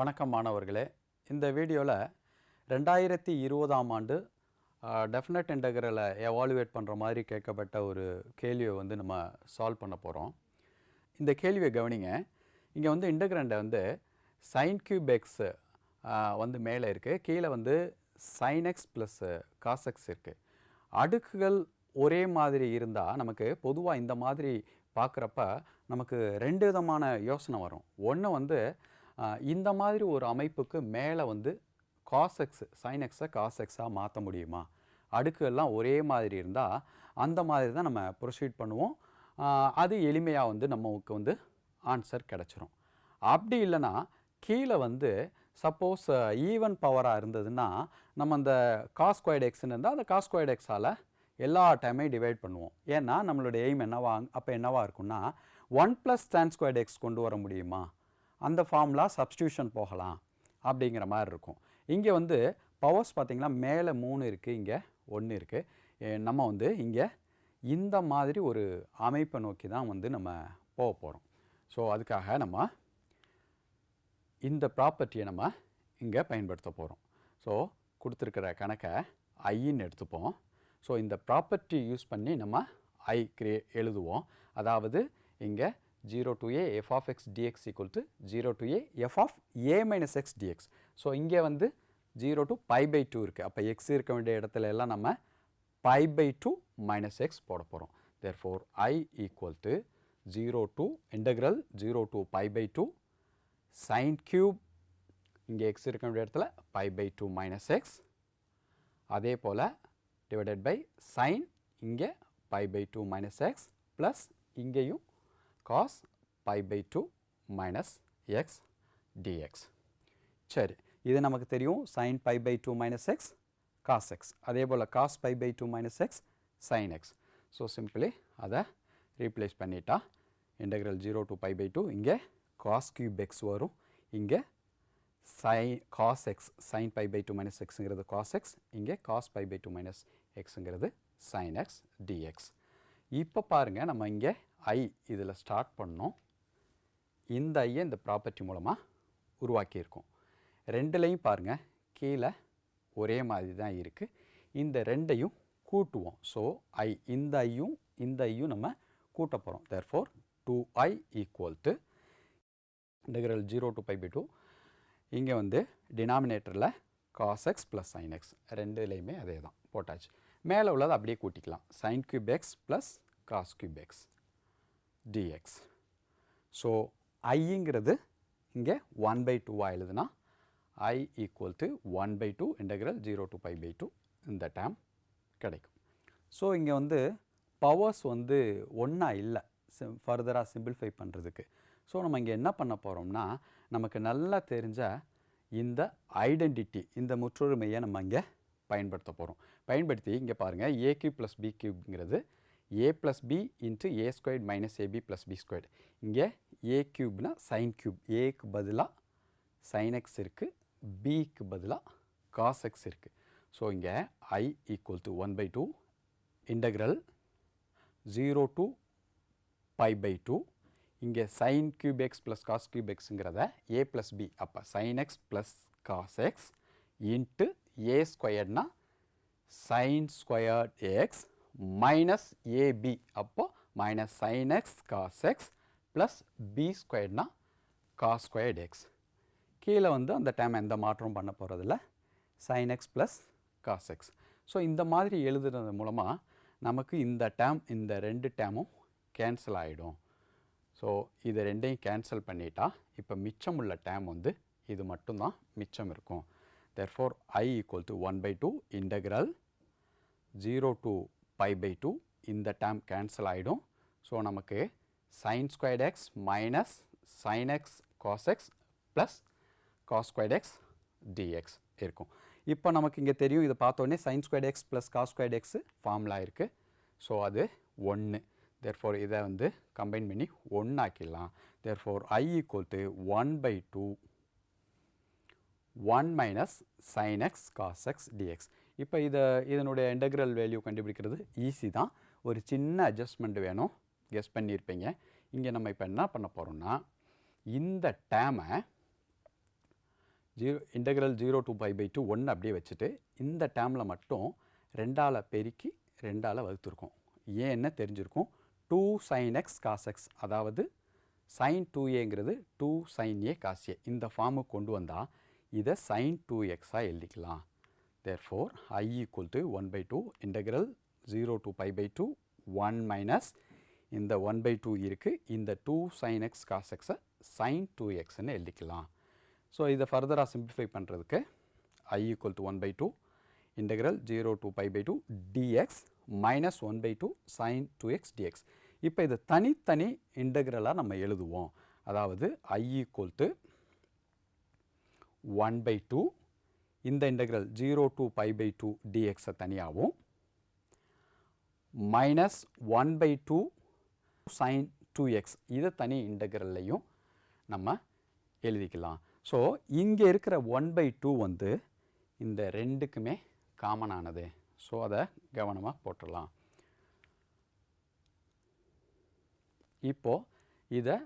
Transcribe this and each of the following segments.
வணக்கம் மாணவர்களே. இந்த வீடியோவில் ரெண்டாயிரத்தி இருபதாம் ஆண்டு டெஃபினட் இன்டகரலை எவாலுவேட் பண்ணுற மாதிரி கேட்கப்பட்ட ஒரு கேள்வியை வந்து நம்ம சால்வ் பண்ண போகிறோம் இந்த கேள்வியை கவனிங்க. இங்கே வந்து இன்டகிரண்டை வந்து சைன் கியூப் எக்ஸ் வந்து மேலே இருக்குது கீழே வந்து sin x plus cos x இருக்குது அடுக்குகள் ஒரே மாதிரி இருந்தால் நமக்கு பொதுவாக இந்த மாதிரி பார்க்குறப்ப நமக்கு ரெண்டு விதமான யோசனை வரும். ஒன்று வந்து இந்த மாதிரி ஒரு அமைப்புக்கு மேலே வந்து காஸ் எக்ஸ் சைன் எக்ஸை காஸ் எக்ஸாக மாற்ற முடியுமா? அடுக்குகள்லாம் ஒரே மாதிரி இருந்தால் அந்த மாதிரி தான் நம்ம ப்ரொசீட் பண்ணுவோம். அது எளிமையாக வந்து நமக்கு வந்து ஆன்சர் கிடச்சிரும். அப்படி இல்லைன்னா கீழே வந்து சப்போஸ் ஈவன் பவராக இருந்ததுன்னா நம்ம அந்த காஸ்கொயட் எக்ஸ்னு இருந்தால் அந்த காஸ் எக்ஸால் எல்லா டைமையும் டிவைட் பண்ணுவோம். ஏன்னா நம்மளுடைய எய்ம் என்னவா அப்போ என்னவாக இருக்கும்னா one plus tan squared x கொண்டு வர முடியுமா? அந்த ஃபார்முலா சப்ஸ்டியூஷன் போகலாம் அப்படிங்கிற மாதிரி இருக்கும். இங்கே வந்து பவர்ஸ் பார்த்திங்கன்னா மேலே மூணு இருக்குது இங்கே ஒன்று இருக்குது நம்ம வந்து இங்கே இந்த மாதிரி ஒரு அமைப்பை நோக்கி தான் வந்து நம்ம போக போகிறோம் ஸோ அதுக்காக நம்ம இந்த ப்ராப்பர்ட்டியை நம்ம இங்கே பயன்படுத்த போகிறோம் ஸோ கொடுத்துருக்கிற கணக்கை ஐன்னு எடுத்துப்போம். ஸோ இந்த ப்ராப்பர்ட்டி யூஸ் பண்ணி நம்ம ஐ கிரியே எழுதுவோம். அதாவது இங்கே zero to a f of x dx equal to zero to a f of a minus x dx so இங்கே வந்து zero to pi by two இருக்குது அப்போ எக்ஸ் இருக்க வேண்டிய இடத்துல எல்லாம் நம்ம pi by two minus x போட போகிறோம் therefore I equal to zero to integral zero to pi by two sin cube இங்கே எக்ஸ் இருக்க வேண்டிய இடத்துல pi by two minus x அதே போல் divided பை சைன் இங்கே pi by two minus x plus இங்கேயும் cos pi by two minus x dx சரி இது நமக்கு தெரியும் sin pi by two minus x cos x அதே போல் cos pi by two minus x sin x so simply அதை ரீப்ளேஸ் பண்ணிட்டா integral zero to pi by two இங்கே cos cube x வரும். இங்கே சை cos x sin pi by two minus எக்ஸுங்கிறது cos X இங்கே cos pi by two minus எக்ஸுங்கிறது sin x dx இப்போ பாருங்கள் நம்ம இங்கே ஐ இதில் ஸ்டார்ட் பண்ணோம். இந்த ஐயை இந்த ப்ராப்பர்ட்டி மூலமாக உருவாக்கியிருக்கோம். ரெண்டுலேயும் பாருங்கள் கீழே ஒரே மாதிரி தான் இருக்குது இந்த ரெண்டையும் கூட்டுவோம். ஸோ ஐ இந்த ஐயும் இந்த ஐயும் நம்ம கூட்ட போகிறோம் therefore two I equal to integral zero to pi by two இங்கே வந்து டினாமினேட்டரில் cos x plus sin x ரெண்டுலேயுமே அதே தான் போட்டாச்சு. மேலே உள்ளதை அப்படியே கூட்டிக்கலாம். Sin cube x plus cos cube x dx so ஐங்கிறது இங்கே ஒன் பை டூவாக எழுதுனா I equal to one by two integral zero to pi pi by two term கிடைக்கும். ஸோ இங்கே வந்து பவர்ஸ் வந்து ஒன்றா இல்லை. சிம் ஃபர்தராக சிம்பிளிஃபை பண்ணுறதுக்கு ஸோ நம்ம இங்கே என்ன பண்ண போகிறோம்னா நமக்கு நல்லா தெரிஞ்ச இந்த ஐடென்டிட்டி இந்த முற்றுரிமையை நம்ம இங்கே பயன்படுத்த போகிறோம் பயன்படுத்தி இங்கே பாருங்கள் a cube plus b கியூப்ங்கிறது a plus b into a squared minus ab plus b squared இங்கே ஏ கியூப்னா சைன் கியூப் ஏக்கு பதிலாக சைன் எக்ஸ் இருக்குது பிக்கு பதிலாக காஸ் எக்ஸ் இருக்குது ஸோ இங்கே I equal to one by two integral zero to pi by two இங்கே sin cube x plus cos cube எக்ஸுங்கிறத a plus b அப்போ sin x plus cos x into a ஸ்கொயர்ட்னா sin squared x minus ab அப்போ minus sin x cos x plus b ஸ்கொயர்ட்னா cos squared x கீழே வந்து அந்த time எந்த மாற்றமும் பண்ண போகிறதில்ல sin x plus cos x so இந்த மாதிரி எழுதுறது மூலமாக நமக்கு இந்த டேம் இந்த ரெண்டு டேமும் கேன்சல் ஆகிடும் ஸோ இது ரெண்டையும் கேன்சல் பண்ணிட்டா இப்போ மிச்சமுள்ள டேம் வந்து இது மட்டும்தான் மிச்சம் இருக்கும். Therefore, i equal to one by two integral zero to pi by two இந்த term கேன்சல் ஆகிடும் ஸோ நமக்கு sin squared x minus sine x cos x plus cos squared x dx இருக்கும். இப்போ நமக்கு இங்கே தெரியும் இதை பார்த்தோன்னே sin squared x plus cos squared x formula இருக்கு. ஸோ அது ஒன்று therefore, இதை வந்து கம்பைன் பண்ணி 1 ஆக்கிடலாம் therefore, i equal to one by two one minus sin x cos x dx இப்போ இதை இதனுடைய இன்டகிரல் வேல்யூ கண்டுபிடிக்கிறது ஈஸி தான். ஒரு சின்ன அட்ஜஸ்ட்மெண்ட் வேணும். கெஸ் பண்ணியிருப்பீங்க. இங்கே நம்ம இப்போ என்ன பண்ண போகிறோம்னா இந்த டேமை zero integral zero to pi by two ஒன்று அப்படியே வச்சுட்டு இந்த டேமில் மட்டும் ரெண்டால் பெருக்கி ரெண்டால் வகுத்துருக்கோம். ஏன்னு தெரிஞ்சிருக்கும்? Two sin x cos x அதாவது சைன் டூ ஏங்கிறது two sin a cos a இந்த ஃபார்முக்கு கொண்டு வந்தால் இதை சைன் டூ எக்ஸாக எழுதிக்கலாம். Therefore I equal to one by two integral zero to pi by two one minus இந்த ஒன் பை டூ இருக்குது இந்த டூ சைன் எக்ஸ் காஸ் எக்ஸை சைன் டூ எக்ஸ்ன்னு எழுதிக்கலாம். ஸோ இதை ஃபர்தராக சிம்பிளிஃபை பண்ணுறதுக்கு I equal to one by two integral zero to pi by two dx minus one by two sin two x dx இப்போ இதை தனித்தனி இன்டெக்ரலாக நம்ம எழுதுவோம். அதாவது I equal to one by two இந்த integral zero to pi by two டிஎக்ஸை தனியாகவும் minus one by two sin two x இதை தனி இன்டெக்ரல்லையும் நம்ம எழுதிக்கலாம். ஸோ இங்கே இருக்கிற ஒன் பை டூ வந்து இந்த ரெண்டுக்குமே காமனானது ஸோ அதை கவனமாக போட்டுடலாம் இப்போது இதை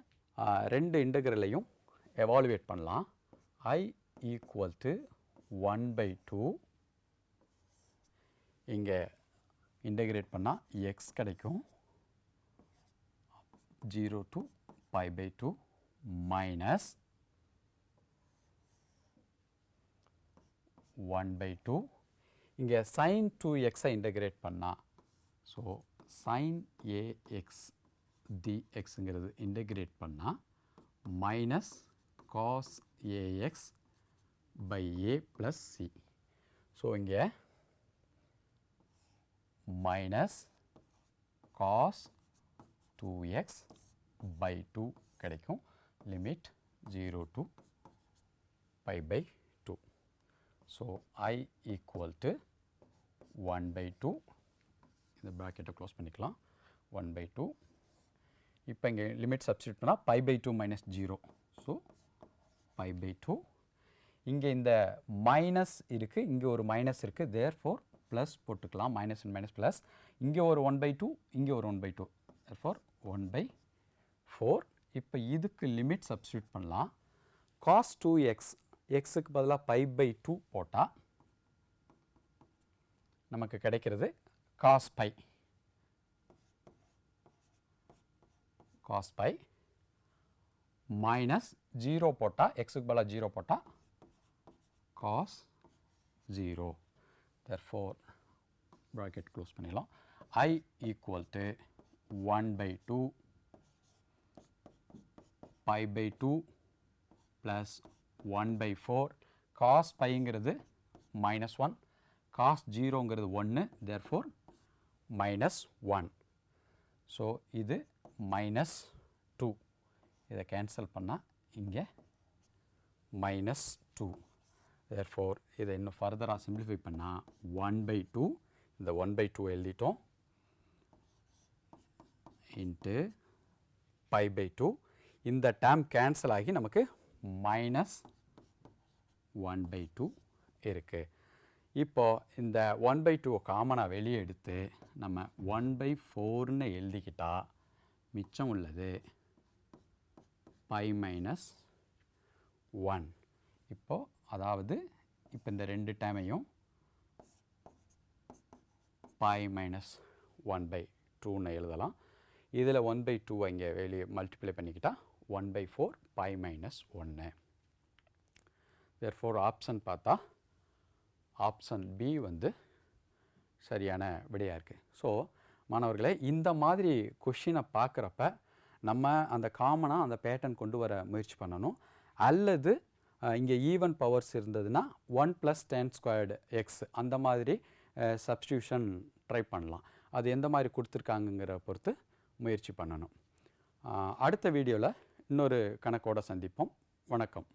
ரெண்டு இன்டெக்ரலையும் எவாலுவேட் பண்ணலாம். I equal to one by two இங்கே இன்டெகிரேட் பண்ணால் எக்ஸ் கிடைக்கும். Zero to pi by two minus one by two இங்கே சைன் டூ எக்ஸை இன்டகிரேட் பண்ணால் ஸோ சைன் ஏஎக்ஸ் டிஎக்ஸுங்கிறது இன்டகிரேட் பண்ணால் minus cos ax by a plus c so இங்கே minus cos two x by two கிடைக்கும். Limit zero to pi by two so I equal to one by two இந்த ப்ராக்கெட்டை close பண்ணிக்கலாம். One by two இப்போ இங்கே limit substitute பண்ணால் pi by two minus zero so pi by two இங்கே இந்த minus இருக்குது இங்கே ஒரு மைனஸ் இருக்குது தேர் ஃபோர் ப்ளஸ் போட்டுக்கலாம். மைனஸ் அண்ட் மைனஸ் ப்ளஸ் இங்கே ஒரு ஒன் பை டூ இங்கே ஒரு one by two therefore one by four இப்போ இதுக்கு லிமிட் சப்ஸ்டியூட் பண்ணலாம். காஸ் டூ எக்ஸ் எக்ஸுக்கு பதிலாக பை பை டூ போட்டால் நமக்கு கிடைக்கிறது cos pi cos pi minus zero போட்டால் எக்ஸுக்கு பதிலாக ஜீரோ போட்டால் cos zero therefore bracket close பண்ணிடலாம். I equal to one by two pi by two plus one by four cos பைங்கிறது minus one cos ஜீரோங்கிறது ஒன்று தேர்ஃபோர் மைனஸ் ஒன் ஸோ இது minus two இதை cancel பண்ணால் இங்கே மைனஸ் டூ தேர்ஃபோர் இதை இன்னும் ஃபர்தராக சிம்பிளிஃபை பண்ணால் ஒன் பை டூ இந்த ஒன் பை டூ எழுதிட்டோம். இன்ட்டு பை பை டூ இந்த டேம் கேன்சல் ஆகி நமக்கு மைனஸ் ஒன் பை டூ இருக்குது இப்போது இந்த ஒன் பை டூவை காமனாக வெளியே எடுத்து நம்ம ஒன் பை ஃபோர்னு எழுதிக்கிட்டால் மிச்சம் உள்ளது பை மைனஸ் ஒன் இப்போது அதாவது இப்போ இந்த ரெண்டு டைமையும் பாய் மைனஸ் ஒன் பை டூன்னு எழுதலாம். இதில் ஒன் பை டூ இங்கே வெளியே multiply பண்ணிக்கிட்டால் one by four pi minus ஒன்று தேர் ஃபோர் ஆப்ஷன் பார்த்தா ஆப்ஷன் பி வந்து சரியான விடையாக இருக்குது ஸோ மாணவர்களே இந்த மாதிரி கொஷினை பார்க்குறப்ப நம்ம அந்த காமனாக அந்த பேட்டர்ன் கொண்டு வர முயற்சி பண்ணணும். அல்லது இங்கே ஈவன் பவர்ஸ் இருந்ததுன்னா one plus tan squared x அந்த மாதிரி சப்ஸ்டியூஷன் ட்ரை பண்ணலாம். அது எந்த மாதிரி கொடுத்துருக்காங்கங்கிற பொறுத்து முயற்சி பண்ணணும். அடுத்த வீடியோவில் இன்னொரு கணக்கோட சந்திப்போம். வணக்கம்.